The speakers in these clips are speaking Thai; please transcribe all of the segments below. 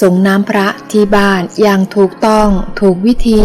ส่งน้ำพระที่บ้านอย่างถูกต้องถูกวิธี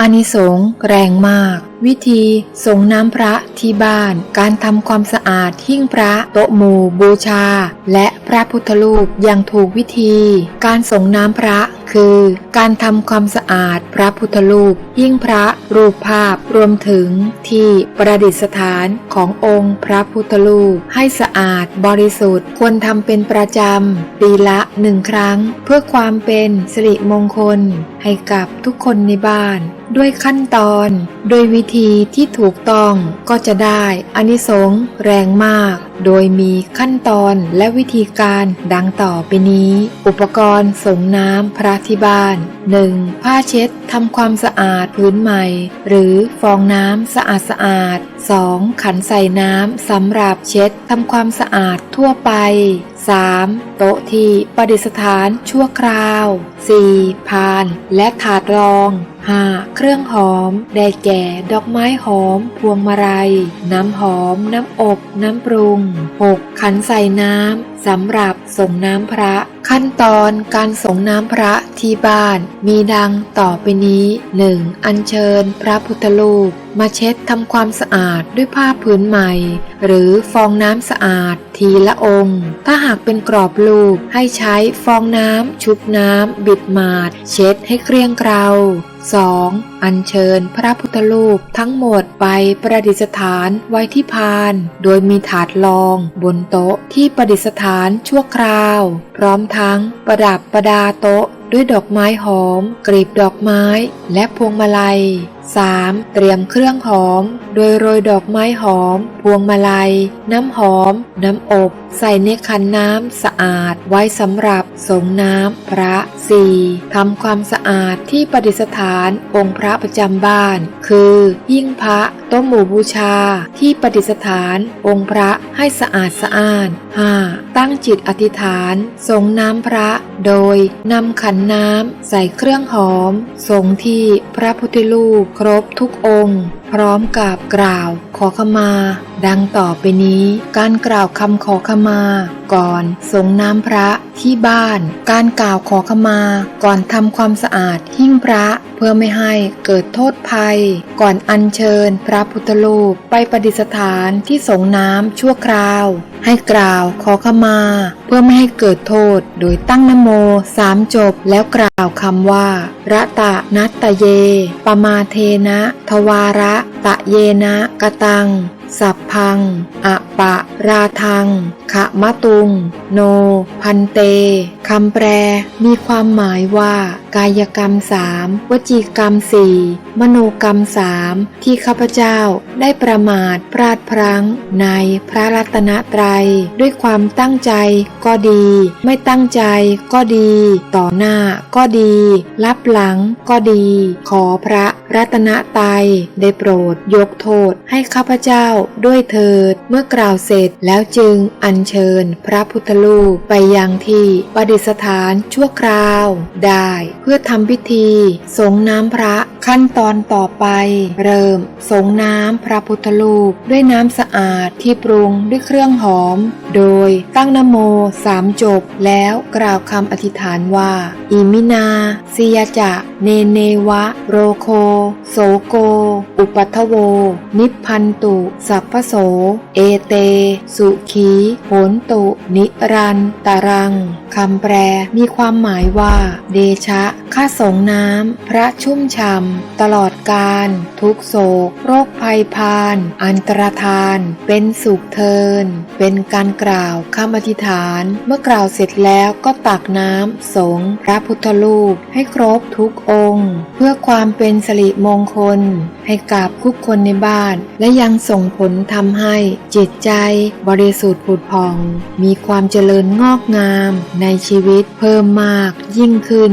อานิสงส์แรงมาก วิธีส่งน้ำพระที่บ้าน การทำความสะอาดหิ้งพระโต๊ะหมู่บูชา และพระพุทธรูปอย่างถูกวิธี การส่งน้ำพระ คือ การทำความสะอาดพระพุทธรูป ยิ่งพระรูปภาพรวมถึงที่ประดิษฐานขององค์พระพุทธรูป ให้สะอาดบริสุทธิ์ ควรทำเป็นประจำ ปีละหนึ่งครั้ง เพื่อความเป็นสิริมงคล ให้กับทุกคนในบ้าน ด้วยขั้นตอน โดยวิธีที่ถูกต้องก็จะได้อานิสงส์แรงมาก โดยมีขั้นตอนและวิธีการดังต่อไปนี้ อุปกรณ์ส่งน้ำพระที่บ้าน 1. ผ้าเช็ดทำความสะอาดพื้นใหม่ หรือฟองน้ำสะอาดสะอาด 2. ขันใส่น้ำสำหรับเช็ดทำความสะอาดทั่วไป 3. โต๊ะที่ประดิษฐานชั่วคราว 4. พาน และถาดรอง 5. เครื่องหอม ได้แก่ ดอกไม้หอม พวงมาลัย น้ำหอม น้ำอบ น้ำปรุง 6. ขันใส่น้ำสำหรับส่งน้ำพระ ขั้นตอนการส่งน้ำพระ ที่บ้าน มีดังต่อไปนี้ 1. อัญเชิญพระพุทธรูปมาเช็ดทำความสะอาดด้วยผ้าผืนใหม่ หรือฟองน้ำสะอาดทีละองค์ ถ้าหากเป็นกรอบรูปให้ใช้ฟองน้ำชุบน้ำ บิดมาด เช็ดให้เกลี้ยงเกลา 2. อัญเชิญพระพุทธรูปทั้งหมดไปประดิษฐานไว้ที่พาน โดยมีถาดรองบนโต๊ะที่ประดิษฐานชั่วคราว พร้อมทั้งประดับประดาโต๊ะ ด้วยดอกไม้หอม กลีบดอกไม้ และพวงมาลัย 3. เตรียมเครื่องหอม โดยโรยดอกไม้หอม พวงมาลัย น้ำหอม น้ำอบ ใส่ในขันน้ำสะอาด ไว้สำหรับสงน้ำพระ 4. ทำความสะอาดที่ประดิษฐานองค์พระประจำบ้าน คือ ยิ่งพระโต๊ะหมู่บูชา ที่ประดิษฐานองค์พระให้สะอาดสะอ้าน 5. ตั้งจิตอธิษฐานสงน้ำพระ โดยนำขันน้ำใส่เครื่องหอมสงที่พระพุทธรูปครบทุกองค์ พร้อมกับกล่าว ขอขมา ดังต่อไปนี้ การกล่าวคำขอขมา ก่อนสงน้ำพระที่บ้าน การกล่าวขอขมา ก่อนทำความสะอาดหิ้งพระเพื่อไม่ให้เกิดโทษภัย ก่อนอัญเชิญพระพุทธรูปไปประดิษฐานที่สงน้ำชั่วคราว ให้กล่าวขอขมา เพื่อไม่ให้เกิดโทษ โดยตั้งนโมสามจบแล้วกล่าวคำว่าระตะนัตตะเย ปมาเทนะ ทวาระตะเยนะกะตัง สัพพัง อะปะ ราทังขะมะตุง โน พันเต คำแปลมีความหมายว่า กายกรรมสามวจีกรรมสี่มโนกรรมสามที่ข้าพเจ้าได้ประมาทพลาดพลั้ง ในพระรัตนตรัย ด้วยความตั้งใจก็ดี ไม่ตั้งใจก็ดี ต่อหน้าก็ดี รับหลังก็ดี ขอพระรัตนตรัยได้โปรดยกโทษให้ข้าพเจ้าด้วยเถิดเมื่อกล่าวเสร็จแล้วจึงอัญเชิญพระพุทธรูปไปยังที่ประดิษสถานชั่วคราวได้ เพื่อทำพิธีสงน้ำพระ ขั้นตอนต่อไป เริ่ม สงน้ำพระพุทธรูปด้วยน้ำสะอาดที่ปรุงด้วยเครื่องหอม โดยตั้งนโมสามจบ แล้วกล่าวคำอธิษฐานว่า อิมินาสิยจะ เนเนวะ โรโค โสโก อุปัทโว นิพพันตุ สัพพโส เอเต สุขีโหนตุ นิรันตรังคำแปลมีความหมายว่า เดชะข้าสงน้ำ พระชุ่มช่ำตลอดการทุกโศก โรคภัยพาน อันตรธาน เป็นสุขเทิน เป็นการกล่าวคำอธิษฐาน เมื่อกล่าวเสร็จแล้วก็ตักน้ำสงพระพุทธรูปให้ครบทุกองค์ เพื่อความเป็นสิริมงคล ให้กับทุกคนในบ้าน และยังส่งผลทำให้จิตใจบริสุทธิ์ผุดผ่อง มีความเจริญงอกงามในชีวิตเพิ่มมากยิ่งขึ้น